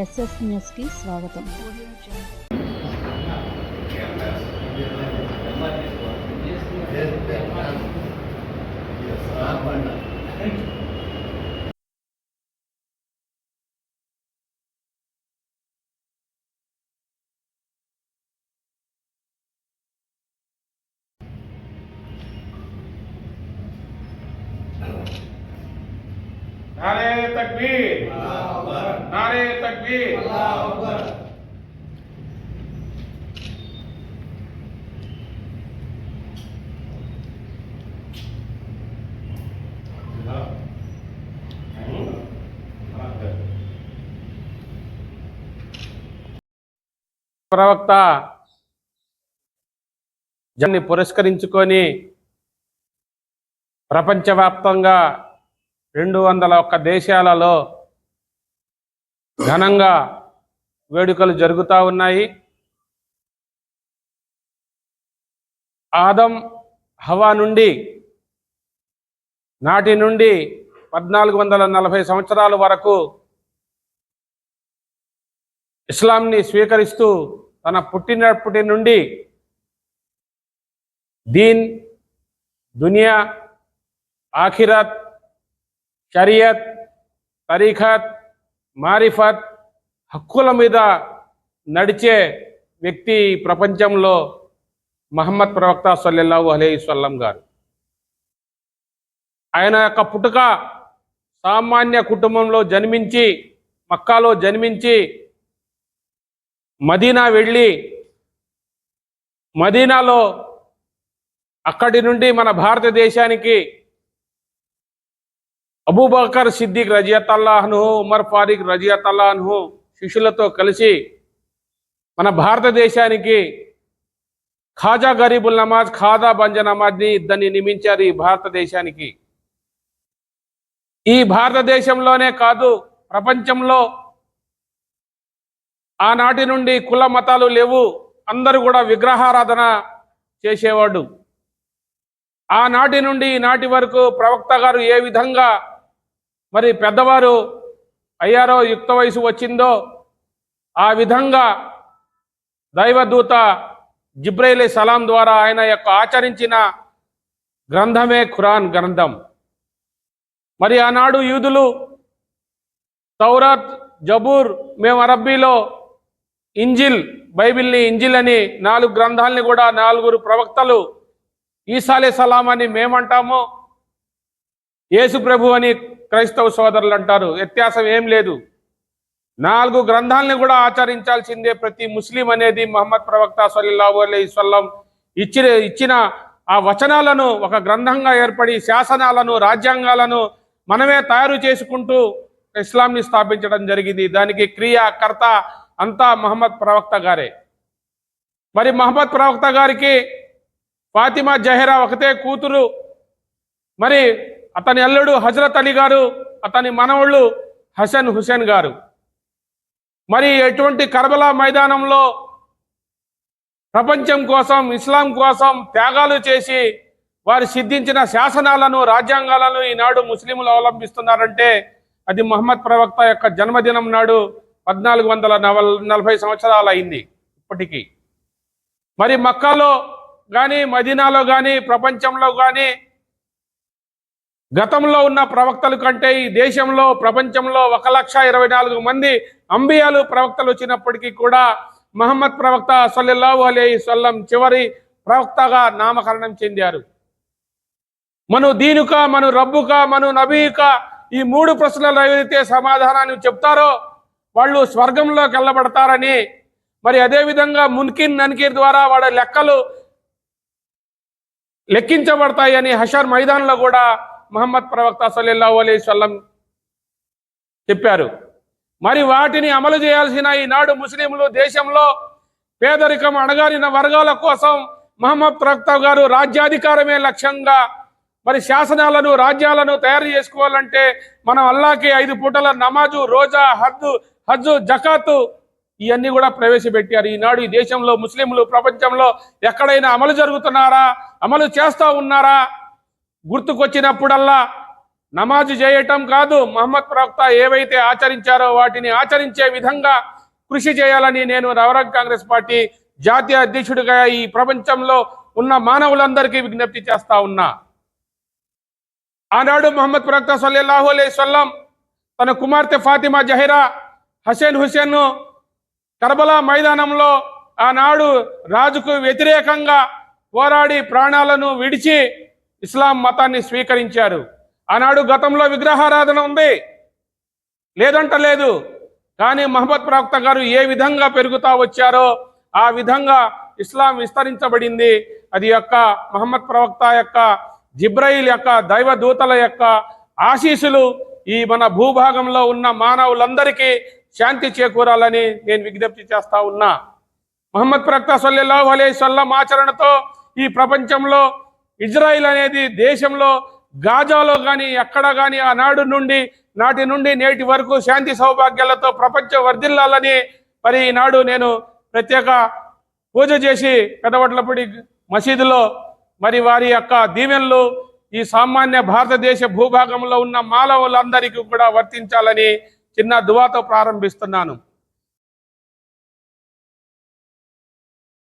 SS న్యూస్కి స్వాగతం Thank you. नारे तकबीर नारे तकबीर ప్రవక్త జన్ని పురస్కరించుకొని ప్రపంచవ్యాప్తంగా రెండు వందల ఒక్క దేశాలలో ఘనంగా వేడుకలు జరుగుతూ ఉన్నాయి. ఆదం హవా నుండి నాటి నుండి పద్నాలుగు వందల నలభై సంవత్సరాల వరకు ఇస్లాంని స్వీకరిస్తూ తన పుట్టినప్పటి నుండి దీన్ దునియా ఆఖిరత్ షరియత్ తరీఖత్ మారిఫత్ హక్కుల మీద నడిచే వ్యక్తి ప్రపంచంలో మహమ్మద్ ప్రవక్త సల్లెల్లాహు అలైహి వసల్లం గారు. ఆయన యొక్క పుట్టుక సామాన్య కుటుంబంలో జన్మించి మక్కాలో జన్మించి మదీనా వెళ్ళి మదీనాలో అక్కడి నుండి మన భారతదేశానికి అబూబకర్ సిద్దిక్ రజియతల్లాహను ఉమర్ ఫారిక్ రజియతల్లాహను శిష్యులతో కలిసి మన భారతదేశానికి ఖాజా గరీబుల్ నమాజ్ ఖాజా బంజ నమాజ్ని ఇద్దరిని నియమించారు ఈ భారతదేశానికి. ఈ భారతదేశంలోనే కాదు ప్రపంచంలో ఆనాటి నుండి కుల మతాలు లేవు అందరూ కూడా విగ్రహారాధన చేసేవాడు. ఆనాటి నుండి ఈనాటి వరకు ప్రవక్త గారు ఏ విధంగా మరి పెద్దవారు అయ్యారో యుక్త వయసు వచ్చిందో ఆ విధంగా దైవదూత జిబ్రైలే సలాం ద్వారా ఆయన యొక్క ఆచరించిన గ్రంథమే ఖురాన్ గ్రంథం. మరి ఆనాడు యూదులు తౌరత్ జబూర్ మేము అరబ్బీలో ఇంజిల్ బైబిల్ని ఇంజిల్ అని నాలుగు గ్రంథాలని కూడా నాలుగురు ప్రవక్తలు ఈసాలే సలాం అని మేమంటాము యేసు ప్రభు అని క్రైస్తవ సోదరులు అంటారు వ్యత్యాసం ఏం లేదు. నాలుగు గ్రంథాలను కూడా ఆచరించాల్సిందే. ప్రతి ముస్లిం అనేది మహమ్మద్ ప్రవక్త సల్లల్లాహు అలైహి వసల్లం ఇచ్చిన ఇచ్చిన ఆ వచనాలను ఒక గ్రంథంగా ఏర్పడి శాసనాలను రాజ్యాంగాలను మనమే తయారు చేసుకుంటూ ఇస్లాంని స్థాపించడం జరిగింది. దానికి క్రియ కర్త అంతా మహమ్మద్ ప్రవక్త గారే. మరి మహమ్మద్ ప్రవక్త గారికి ఫాతిమా జహెరా ఒకతే కూతురు. మరి అతని అల్లుడు హజరత్ అలీ గారు అతని మనవళ్ళు హసన్ హుసేన్ గారు. మరి ఎటువంటి కర్బలా మైదానంలో ప్రపంచం కోసం ఇస్లాం కోసం త్యాగాలు చేసి వారు సిద్ధించిన శాసనాలను రాజ్యాంగాలను ఈనాడు ముస్లింలు అవలంబిస్తున్నారంటే అది మహమ్మద్ ప్రవక్త యొక్క జన్మదినం నాడు పద్నాలుగు వందల నవల్ నలభై సంవత్సరాలు అయింది ఇప్పటికీ. మరి మక్కాలో కానీ మదీనాలో కానీ ప్రపంచంలో కానీ గతంలో ఉన్న ప్రవక్తల కంటే ఈ దేశంలో ప్రపంచంలో ఒక లక్ష ఇరవై నాలుగు మంది అంబియాలు ప్రవక్తలు వచ్చినప్పటికీ కూడా మహమ్మద్ ప్రవక్త సల్లెల్లావు అలీ సొల్లం చివరి ప్రవక్తగా నామకరణం చెందారు. మను దీనుక మను రబ్బుక మను నబీక ఈ మూడు ప్రశ్నలు ఏవైతే సమాధానాన్ని చెప్తారో వాళ్ళు స్వర్గంలోకి వెళ్ళబడతారని మరి అదేవిధంగా మున్కిన్ నన్కీర్ ద్వారా వాళ్ళ లెక్కలు లెక్కించబడతాయని హషర్ మైదాన్లో కూడా మహమ్మద్ ప్రవక్త సల్లెల్లా అలైహి వసల్లం చెప్పారు. మరి వాటిని అమలు చేయాల్సిన ఈనాడు ముస్లింలు దేశంలో పేదరికం అణగారిన వర్గాల కోసం మహమ్మద్ ప్రవక్త గారు రాజ్యాధికారమే లక్ష్యంగా మరి శాసనాలను రాజ్యాలను తయారు చేసుకోవాలంటే మనం అల్లాకి ఐదు పూటల నమాజు రోజా హద్దు హజ్జు జకాతు ఇవన్నీ కూడా ప్రవేశపెట్టారు. ఈనాడు ఈ దేశంలో ముస్లింలు ప్రపంచంలో ఎక్కడైనా అమలు జరుగుతున్నారా అమలు చేస్తూ ఉన్నారా గుర్తుకొచ్చినప్పుడల్లా నమాజు చేయటం కాదు మహమ్మద్ ప్రవక్త ఏవైతే ఆచరించారో వాటిని ఆచరించే విధంగా కృషి చేయాలని నేను నవరంగ్ కాంగ్రెస్ పార్టీ జాతీయ అధ్యక్షుడిగా ఈ ప్రపంచంలో ఉన్న మానవులందరికీ విజ్ఞప్తి చేస్తా ఉన్నా. ఆనాడు మహమ్మద్ ప్రవక్త సల్లెల్లాహు అలైహి తన కుమార్తె Fatima Zahra Hasan Husain Karbala మైదానంలో ఆనాడు రాజుకు వ్యతిరేకంగా పోరాడి ప్రాణాలను విడిచి ఇస్లాం మతాన్ని స్వీకరించారు. ఆనాడు గతంలో విగ్రహారాధన ఉంది. లేదంట లేదు. కానీ మహమ్మద్ ప్రవక్త గారు ఏ విధంగా పెరుగుతా వచ్చారో ఆ విధంగా ఇస్లాం విస్తరించబడింది. అది యొక్క మహమ్మద్ ప్రవక్త యొక్క జిబ్రాయిల్ యొక్క దైవ దూతల యొక్క ఆశీస్సులు ఈ మన భూభాగంలో ఉన్న మానవులందరికీ శాంతి చేకూరాలని నేను విజ్ఞప్తి చేస్తా ఉన్నా. మహమ్మద్ ప్రవక్త సల్లెల్లాహు అలైహి ఆచరణతో ఈ ప్రపంచంలో ఇజ్రాయిల్ అనేది దేశంలో గాజాలో కానీ ఎక్కడ కానీ ఆనాడు నుండి నాటి నుండి నేటి వరకు శాంతి సౌభాగ్యాలతో ప్రపంచం వర్ధిల్లాలని మరి ఈనాడు నేను ప్రత్యేక పూజ చేసి పెదవట్లపూడి మసీదులో మరి వారి యొక్క దీవెనలు ఈ సామాన్య భారతదేశ భూభాగంలో ఉన్న మానవులందరికీ కూడా వర్తించాలని చిన్న దువాతో ప్రారంభిస్తున్నాను.